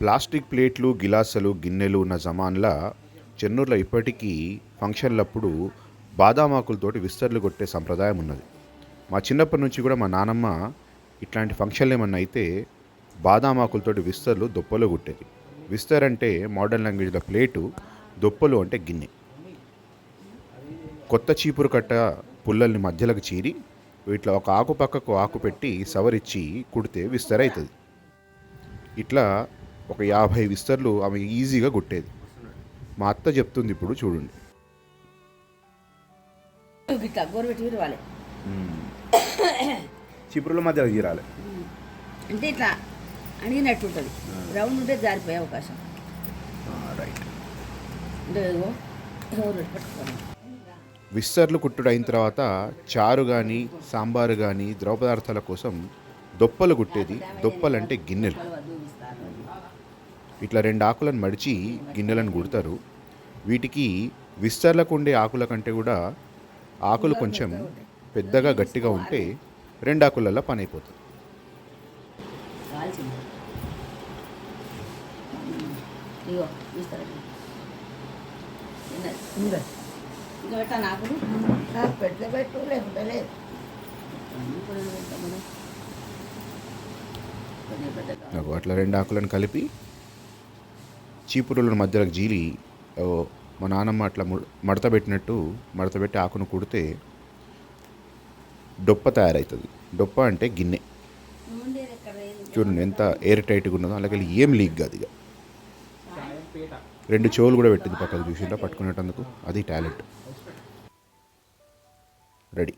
Plastic ప్లేట్లు గిలాసులు గిన్నెలు ఉన్న జమాన్లా చెన్నూరులో ఇప్పటికీ ఫంక్షన్లప్పుడు బాదామాకులతోటి విస్తర్లు కొట్టే సంప్రదాయం ఉన్నది. మా చిన్నప్పటి నుంచి కూడా మా నానమ్మ ఇట్లాంటి ఫంక్షన్లు ఏమన్నా అయితే బాదామాకులతోటి విస్తర్లు దొప్పలో కొట్టేది. విస్తర్ అంటే మోడర్న్ లాంగ్వేజ్లో ప్లేటు దొప్పలు అంటే గిన్నె. కొత్త చీపురు కట్ట పుల్లల్ని మధ్యలోకి చీరి వీటిలో ఒక ఆకు పక్కకు ఆకు పెట్టి సవరిచ్చి కుడితే విస్తర్ అవుతుంది ఇట్లా ఒక యాభై విస్తర్లు ఆమె ఈజీగా కొట్టేది. మా అత్త చెప్తుంది ఇప్పుడు చూడండి. చీపురుల మధ్యలో చీరాలి అంటే ఇట్లా అణిగినట్టు ఉంటుంది. రౌండ్ ఉంటే జారిపోయే అవకాశం. అంటే విస్తర్లు కుట్టుడు అయిన తర్వాత చారు కానీ సాంబారు కానీ ద్రవ పదార్థాల కోసం దొప్పలు కుట్టేది. దొప్పలంటే గిన్నెలు. ఇట్లా రెండు ఆకులను మడిచి గిన్నెలను కుడతారు వీటికి విస్తర్లకు ఉండే ఆకుల కంటే కూడా ఆకులు కొంచెం పెద్దగా గట్టిగా ఉంటే రెండు ఆకులలో పని అయిపోతుంది అట్లా రెండు ఆకులను కలిపి చీపురుల మధ్యలోకి జీలి మా నాన్నమ్మ అట్లా మడత పెట్టినట్టు మడత పెట్టి ఆకును కుడితే డొప్ప తయారవుతుంది డొప్ప అంటే గిన్నె. చూడండి ఎంత ఎయిర్ టైట్గా ఉన్నదో అలాగే ఏం లీక్ కాదు ఇక. రెండు చెవులు కూడా పెట్టింది పక్కకు చూసిందా పట్టుకునేటందుకు. అది టాలెంట్ రెడీ.